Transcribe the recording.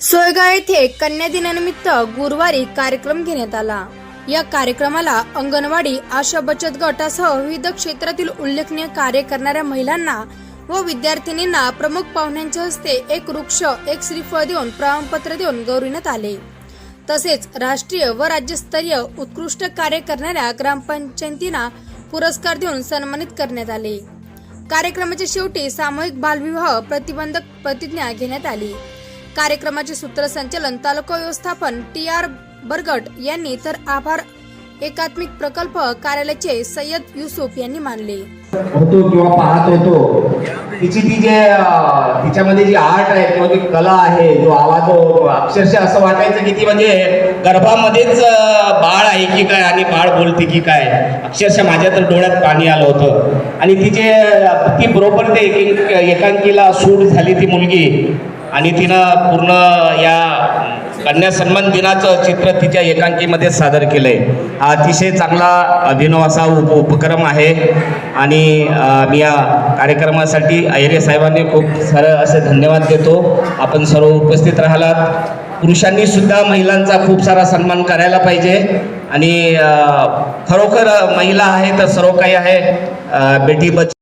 सोयगाव येथे कन्या दिनानिमित्त गुरुवारी कार्यक्रम घेण्यात आला. या कार्यक्रमाला अंगणवाडी आशा बचत गटासह विविध क्षेत्रातील उल्लेखनीय कार्य करणाऱ्या महिलांना व विद्यार्थिनींना प्रमुख पाहुण्यांच्या हस्ते एक वृक्ष एक श्रीफळ देऊन प्रमाणपत्र देऊन गौरविण्यात आले. तसेच राष्ट्रीय व राज्यस्तरीय उत्कृष्ट कार्य करणाऱ्या ग्रामपंचायतींना पुरस्कार देऊन सन्मानित करण्यात आले. कार्यक्रमाच्या शेवटी सामूहिक बालविवाह प्रतिबंधक प्रतिज्ञा घेण्यात आली. कार्यक्रमाचे सूत्रसंचालन तालुका व्यवस्थापन टी आर बरगट यांनी तर आभार एकात्मिक प्रकल्प कार्यालयाचे सय्यद युसुफ यांनी मानले. होतो किंवा पाहत होतो तिची ती जे तिच्यामध्ये जी आर्ट आहे किंवा ती कला आहे जो आवाज अक्षरशः असं वाटायचं की ती म्हणजे गर्भामध्येच बाळ आहे की काय आणि बाळ बोलते की काय. अक्षरशः माझ्या तर डोळ्यात पाणी आलं होतं. आणि तिचे ती बरोबर ते एक एकांकीला सूट झाली ती मुलगी. आणि तिनं पूर्ण या कन्या सन्मान दिनाचं चित्र तिच्या एकांकीमध्ये सादर केलंय. हा अतिशय चांगला अभिनव असा उप उपक्रम आहे. आणि मी या कार्यक्रमासाठी अहिरे साहेबांनी खूप सारं असे धन्यवाद देतो. आपण सर्व उपस्थित राहिलात. पुरुषांनी सुद्धा महिलांचा खूप सारा सन्मान करायला पाहिजे. आणि खरोखर महिला आहे तर सर्व काही आहे बेटी बच